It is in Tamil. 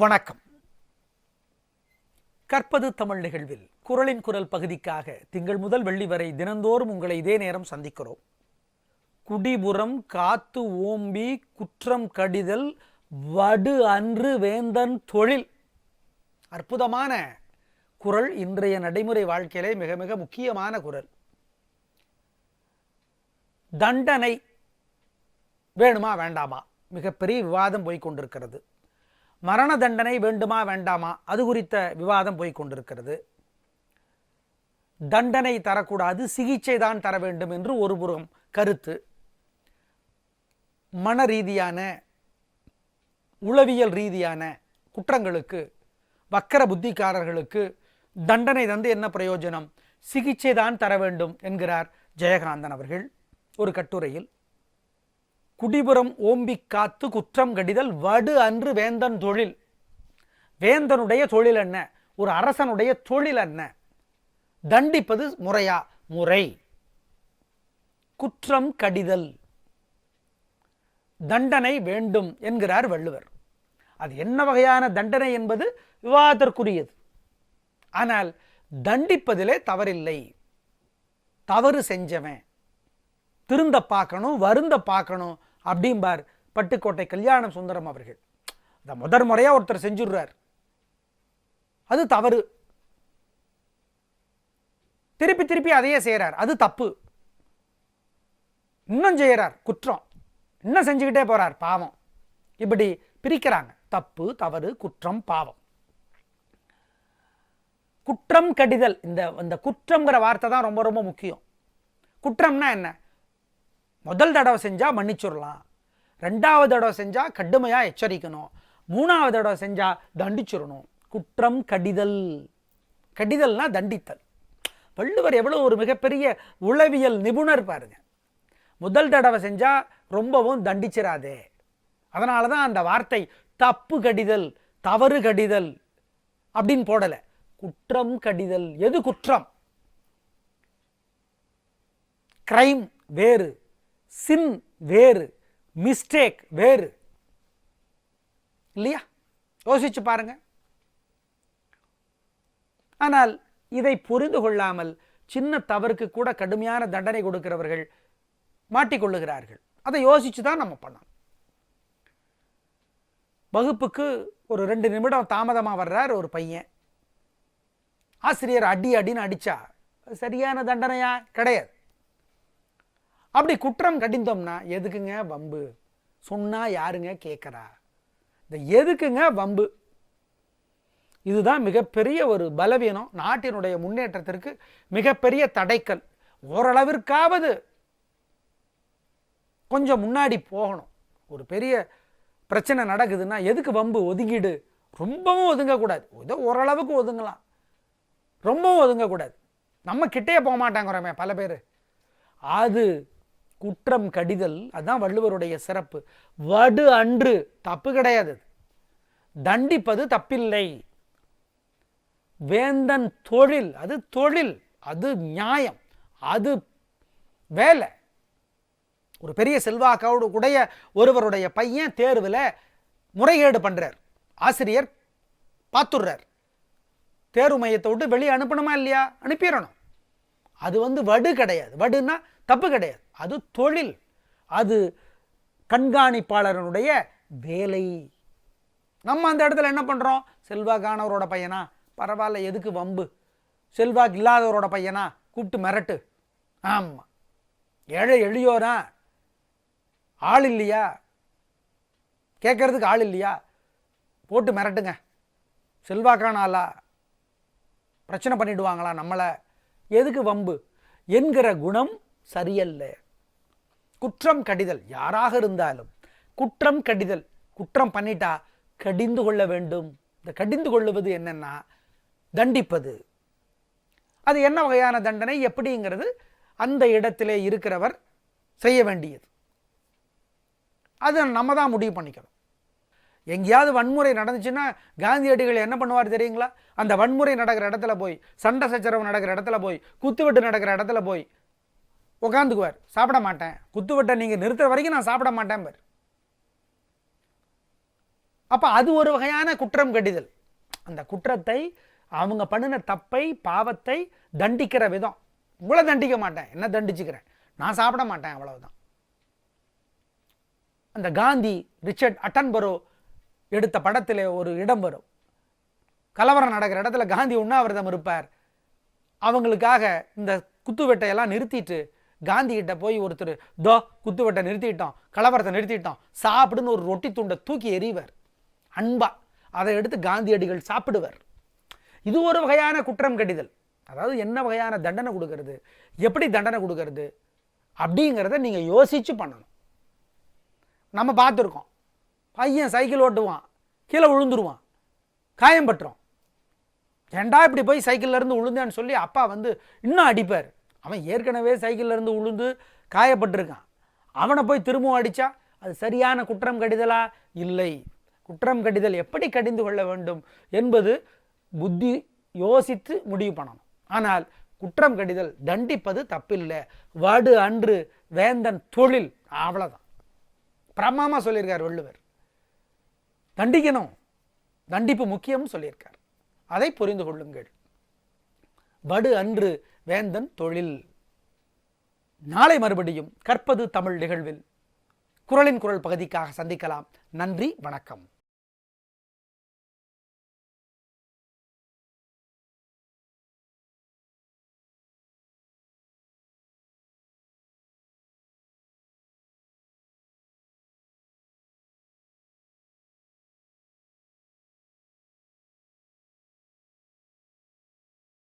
வணக்கம். கற்பது தமிழ் நிகழ்வில் குரலின் குரல் பகுதிக்காக திங்கள் முதல் வெள்ளி வரை தினந்தோறும் உங்களை இதே நேரம் சந்திக்கிறோம். குடிபுறம் காத்து ஓம்பி குற்றம் கடிதல் வடு அன்று வேந்தன் தொழில். அற்புதமான குரல் இன்றைய நடைமுறை வாழ்க்கையிலே மிக மிக முக்கியமான குரல். தண்டனை வேணுமா வேண்டாமா? மிகப்பெரிய விவாதம் போய்கொண்டிருக்கிறது மரண தண்டனை வேண்டுமா வேண்டாமா? அது குறித்த விவாதம் போய்கொண்டிருக்கிறது தண்டனை தரக்கூடாது சிகிச்சை தான் தர வேண்டும் என்று ஒருபுறம் கருத்து. மன ரீதியான உளவியல் ரீதியான குற்றங்களுக்கு வக்கர புத்திக்காரர்களுக்கு தண்டனை தந்து என்ன பிரயோஜனம்? சிகிச்சை தான் தர வேண்டும் என்கிறார் ஜெயகாந்தன் அவர்கள் ஒரு கட்டுரையில். குடிபுறம் ஓம்பி காத்து குற்றம் கடிதல் வடு அன்று வேந்தன் தொழில். வேந்தனுடைய தொழில் என்ன? ஒரு அரசனுடைய தொழில் என்ன? தண்டிப்பது முறையா? முறை. குற்றம் கடிதல். தண்டனை வேண்டும் என்கிறார் வள்ளுவர். அது என்ன வகையான தண்டனை என்பது விவாதத்திற்குரியது. ஆனால் தண்டிப்பதிலே தவறில்லை. தவறு செஞ்சவன். திருந்த பார்க்கணும் வருந்த பார்க்கணும் அப்படிம்பார் பட்டுக்கோட்டை கல்யாணம் சுந்தரம் அவர்கள். அதை முதற் முறையாக ஒருத்தர் செஞ்சுடுறார். அது தவறு. திருப்பி திருப்பி அதையே செய்கிறார் அது தப்பு. இன்னும் செய்கிறார் குற்றம். இன்னும் செஞ்சுக்கிட்டே போறார். பாவம். இப்படி பிரிக்கிறாங்க. தப்பு தவறு குற்றம் பாவம். குற்றம் கடிதல். இந்த இந்த குற்றம்ங்கிற வார்த்தை தான் ரொம்ப ரொம்ப முக்கியம். குற்றம்னா என்ன? முதல் தடவை செஞ்சால் மன்னிச்சிடலாம். ரெண்டாவது தடவை செஞ்சால் கடுமையாக எச்சரிக்கணும். மூணாவது தடவை செஞ்சால் தண்டிச்சிடணும். குற்றம் கடிதல். கடிதல்னா தண்டித்தல். வள்ளுவர் எவ்வளோ ஒரு மிகப்பெரிய உளவியல் நிபுணர் பாருங்க. முதல் தடவை செஞ்சால் ரொம்பவும் தண்டிச்சிடாதே அதனால தான் அந்த வார்த்தை தப்பு கடிதல் தவறு கடிதல் அப்படின்னு போடலை. குற்றம் கடிதல். எது குற்றம்? கிரைம் வேறு. சின் வேறு மிஸ்டேக் வேறு. இல்லையா? யோசிச்சு பாருங்க. ஆனால் இதை புரிந்து கொள்ளாமல் சின்ன தவறுக்கு கூட கடுமையான தண்டனை கொடுக்கிறவர்கள் மாட்டிக்கொள்ளுகிறார்கள். அதை யோசிச்சு தான் நம்ம பண்ணணும். வகுப்புக்கு ஒரு ரெண்டு நிமிடம் தாமதமாக வர்றார் ஒரு பையன். ஆசிரியர் அடி அடின்னு அடிச்சா சரியான தண்டனையா? கிடையாது. அப்படி குற்றம் கடிந்தோம்னா எதுக்குங்க வம்பு? சொன்னா யாருங்க கேட்குறா இந்த எதுக்குங்க வம்பு? இதுதான் மிகப்பெரிய ஒரு பலவீனம். நாட்டினுடைய முன்னேற்றத்திற்கு மிகப்பெரிய தடைக்கல். ஓரளவிற்காவது கொஞ்சம் முன்னாடி போகணும். ஒரு பெரிய பிரச்சனை நடக்குதுன்னா எதுக்கு வம்பு ஒதுங்கிடு? ரொம்பவும் ஒதுங்கக்கூடாது. ஏதோ ஓரளவுக்கு ஒதுங்கலாம். ரொம்பவும் ஒதுங்கக்கூடாது. நம்ம கிட்டேயே போக மாட்டாங்கிறோமே பல பேர். அது குற்றம் கடிதல் அதுதான் வள்ளுவருடைய சிறப்பு. வடு அன்று தப்பு கிடையாது. தண்டிப்பது தப்பில்லை. வேந்தன் தொழில் அது தொழில் அது நியாயம் அது வேலை. ஒரு பெரிய செல்வாக்கோடு உடைய ஒருவருடைய பையன் தேர்வில் முறைகேடு பண்ணுறார் ஆசிரியர் பார்த்துடுறார் தேர்வு மையத்தை விட்டு வெளியே அனுப்பணுமா இல்லையா? அனுப்பிடணும். அது வந்து வடு கிடையாது. வடுன்னா தப்பு கிடையாது. அது தொழில் அது கண்காணிப்பாளரனுடைய வேலை. நம்ம அந்த இடத்துல என்ன பண்ணுறோம் செல்வாக்கானவரோட பையனா? பரவாயில்ல எதுக்கு வம்பு? செல்வாக்கு இல்லாதவரோட பையனா? கூப்பிட்டு மிரட்டு. ஆமாம் ஏழை எளியோரா? ஆள் இல்லையா? கேட்கறதுக்கு ஆள் இல்லையா? போட்டு மிரட்டுங்க. செல்வாக்கான ஆளா பிரச்சனை பண்ணிடுவாங்களா நம்மளை? எதுக்கு வம்பு? என்கிற குணம் சரியல்ல. குற்றம் கடிதல் யாராக இருந்தாலும் குற்றம் கடிதல் குற்றம் பண்ணிட்டா கடிந்து கொள்ள வேண்டும். இந்த கடிந்து கொள்ளுவது என்னென்னா தண்டிப்பது. அது என்ன வகையான தண்டனை? எப்படிங்கிறது அந்த இடத்திலே இருக்கிறவர் செய்ய வேண்டியது. அது நம்ம தான் முடிவு பண்ணிக்கணும். எங்கேயாவது வன்முறை நடந்துச்சுன்னா காந்தியடிகள் என்ன பண்ணுவார் தெரியுங்களா? அந்த வன்முறை நடக்கிற இடத்துல போய் சண்டை சச்சரவு நடக்கிற இடத்துல போய் குத்துவெட்டு நடக்கிற இடத்துல போய் உட்காந்துக்குவார் சாப்பிட மாட்டேன். குத்துவட்டை நீங்கள் நிறுத்துற வரைக்கும் நான் சாப்பிட மாட்டேன் பார். அப்போ அது ஒரு வகையான குற்றம் கடிதல். அந்த குற்றத்தை அவங்க பண்ணின தப்பை பாவத்தை தண்டிக்கிற விதம். உங்களை தண்டிக்க மாட்டேன். என்ன தண்டிச்சுக்கிறேன்? நான் சாப்பிட மாட்டேன் அவ்வளவுதான். அந்த காந்தி ரிச்சர்ட் அட்டன்பரோ எடுத்த படத்தில் ஒரு இடம் வரும். கலவரம் நடக்கிற இடத்துல காந்தி உண்ணாவிரதம் இருப்பார். அவங்களுக்காக இந்த குத்துவெட்டையெல்லாம் நிறுத்திட்டு காந்தி கிட்ட போய் ஒருத்தர் தோ குத்துவட்டை நிறுத்திட்டோம் கலவரத்தை நிறுத்திட்டோம் சாப்பிடுன்னு ஒரு ரொட்டி துண்டை தூக்கி எறிவர். அன்பா அதை எடுத்து காந்தியடிகள் சாப்பிடுவர். இது ஒரு வகையான குற்றம் கடிதல். அதாவது என்ன வகையான தண்டனை கொடுக்கறது? எப்படி தண்டனை கொடுக்கறது? அப்படிங்கிறத நீங்கள் யோசிச்சு பண்ணணும். நம்ம பார்த்துருக்கோம். பையன் சைக்கிள் ஓட்டுவான் கீழே விழுந்துருவான் காயம் பட்டுரும் ஏண்டா இப்படி போய் சைக்கிள்லேருந்து விழுந்தேன்னு சொல்லி அப்பா வந்து இன்னும் அடிப்பார். அவன் ஏற்கனவே சைக்கிள்ல இருந்து காயப்பட்டிருக்கான். அவனை போய் திரும்பவும் அடிச்சா அது சரியான குற்றம் கடிதலா? இல்லை. குற்றம் கடிதல் எப்படி கடிந்து கொள்ள வேண்டும் என்பது புத்தி யோசித்து முடிவு பண்ணணும். ஆனால் குற்றம் கடிதல் தண்டிப்பது தப்பில்லை. வடு அன்று வேந்தன் தொழில் அவ்வளோதான் பிரமாமா சொல்லியிருக்கார் வள்ளுவர். தண்டிக்கணும். தண்டிப்பு முக்கியம்னு சொல்லியிருக்கார். அதை புரிந்து கொள்ளுங்கள். வடு அன்று வேந்தன் தொழில். நாளை மறுபடியும் கற்பது தமிழ் நிகழ்வில். குரலின் குரல் பகுதிக்காக சந்திக்கலாம். நன்றி வணக்கம்.